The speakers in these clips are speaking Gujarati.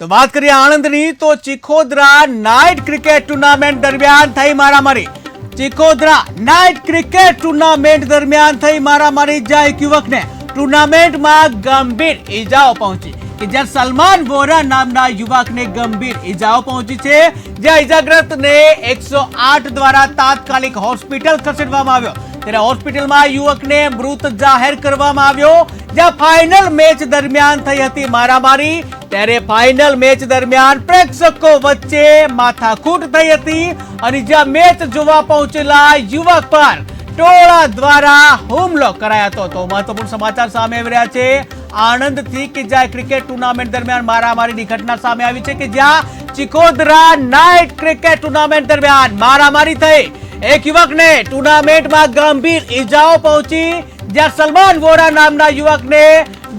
તો વાત કરીએ આણંદની, તો ચિખોદરા નાઇટ ક્રિકેટ ટુર્નામેન્ટ દરમિયાન થઈ મારામારી. ચિખોદરા નાઇટ ક્રિકેટ ટુર્નામેન્ટ દરમિયાન થઈ મારામારી, જ્યાં એક યુવકને ટુર્નામેન્ટમાં ગંભીર ઈજાઓ પહોંચી. કે જ્યાં સલમાન વોરા નામના યુવકને ગંભીર ઈજાઓ પહોંચી છે, જ્યાં ઈજાગ્રસ્તને એકસો દ્વારા તાત્કાલિક હોસ્પિટલ ખસેડવામાં આવ્યો. ત્યારે હોસ્પિટલમાં યુવકને મૃત જાહેર કરવામાં આવ્યો. જ્યાં ફાઇનલ મેચ દરમિયાન થઈ હતી મારામારી. ત્યારે ફાઇનલ મેચ દરમિયાન પ્રેક્ષકો વચ્ચે માથાકૂટ થઈ હતી અને જ્યાં મેચ જોવા પહોંચેલા યુવક પર ટોળા દ્વારા હુમલો કરાયો હતો. તો મહત્વપૂર્ણ સમાચાર સામે આવી રહ્યા છે. આણંદથી કે જ્યાં ક્રિકેટ ટુર્નામેન્ટ દરમિયાન મારામારીની ઘટના સામે આવી છે કે જ્યાં ચિકોદરા નાઇટ ક્રિકેટ ટુર્નામેન્ટ દરમિયાન મારામારી થઈ. એક યુવકને ટુર્નામેન્ટમાં ગંભીર ઈજાઓ પહોંચી, જ્યાં સલમાન વોરા નામના યુવકને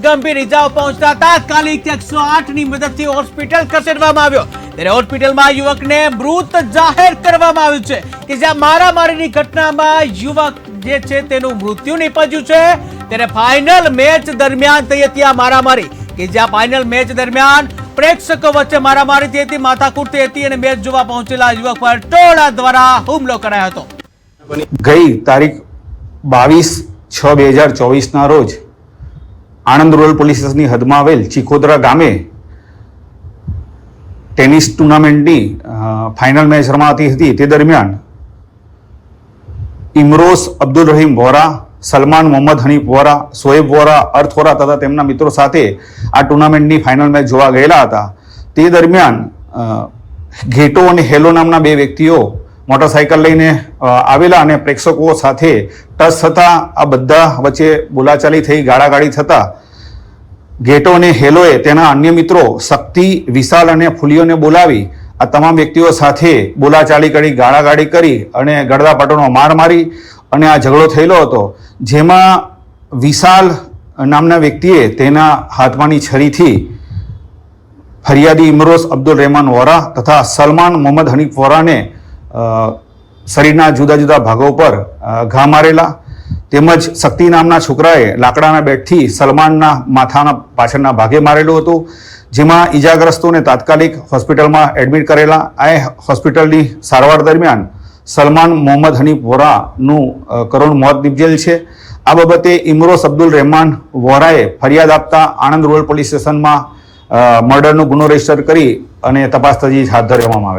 ગંભીર ઈજાઓ પહોંચતા તાત્કાલિક એકસો આઠની મદદથી હોસ્પિટલ ખસેડવામાં આવ્યો. ત્યારે હોસ્પિટલમાં યુવકને મૃત જાહેર કરવામાં આવ્યું છે કે જ્યાં મારામારીની ઘટનામાં યુવક જે છે તેનું મૃત્યુ નીપજ્યું છે. ત્યારે ફાઇનલ મેચ દરમિયાન થઈ હતી આ મારામારી, કે જ્યાં ફાઇનલ મેચ દરમિયાન પ્રેક્ષકો વચ્ચે મારામારી થઈ હતી માથાકૂટ થઈ હતી અને મેચ જોવા પહોંચેલા યુવક પર ટોળા દ્વારા હુમલો કરાયો હતો. ગઈ તારીખ બાવીસ છ બે હજાર ચોવીસના રોજ આણંદ રૂરલ પોલીસ હદમાં આવેલ ચિખોદરા ગામે ટેનિસ ટુર્નામેન્ટની ફાઇનલ મેચ રમાતી હતી. તે દરમિયાન ઇમરોઝ અબ્દુલ રહીમ વોરા સલમાન, મોહમ્મદ, હનીફ વોરા, સોએબ વોરા, અર્થ વોરા તથા તેમના મિત્રો સાથે આ ટુર્નામેન્ટની ફાઇનલ મેચ જોવા ગયેલા હતા. તે દરમિયાન ઘેટો અને હેલો નામના બે વ્યક્તિઓ મોટરસાયકલ લઈને આવેલા અને પ્રેક્ષકો સાથે ટચ થતાં આ બધા વચ્ચે બોલાચાલી થઈ, ગાળાગાળી થતાં ઘેટો અને હેલોએ તેના અન્ય મિત્રો શક્તિ, વિશાલ અને ફુલીઓને બોલાવી આ તમામ વ્યક્તિઓ સાથે બોલાચાલી કરી, ગાળાગાળી કરી અને ગળદાપાટોનો માર મારી અને આ ઝઘડો થયેલો હતો, જેમાં વિશાલ નામના વ્યક્તિએ તેના હાથમાંની છરીથી ફરિયાદી ઇમરોઝ અબ્દુલ રહેમાન વોરા તથા સલમાન મોહમ્મદ હનીફ વોરાને શરીરના જુદા જુદા ભાગો પર ઘા મારેલા. તેમજ શક્તિ નામના છોકરાએ લાકડાના બેટથી સલમાનના માથાના પાછળના ભાગે મારેલું હતું, જેમાં ઈજાગ્રસ્તોને તાત્કાલિક હોસ્પિટલમાં એડમિટ કરેલા. આ હોસ્પિટલની સારવાર દરમિયાન સલમાન મોહમ્મદ હનીફ વોરાનું કરુણ મોત નિપજેલ છે. આ બાબતે ઇમરોસ અબ્દુલ રહેમાન વોરાએ ફરિયાદ આપતા આણંદ રૂરલ પોલીસ સ્ટેશનમાં મર્ડરનો ગુનો રજિસ્ટર કરી અને તપાસ તજવીજ હાથ ધરવામાં આવે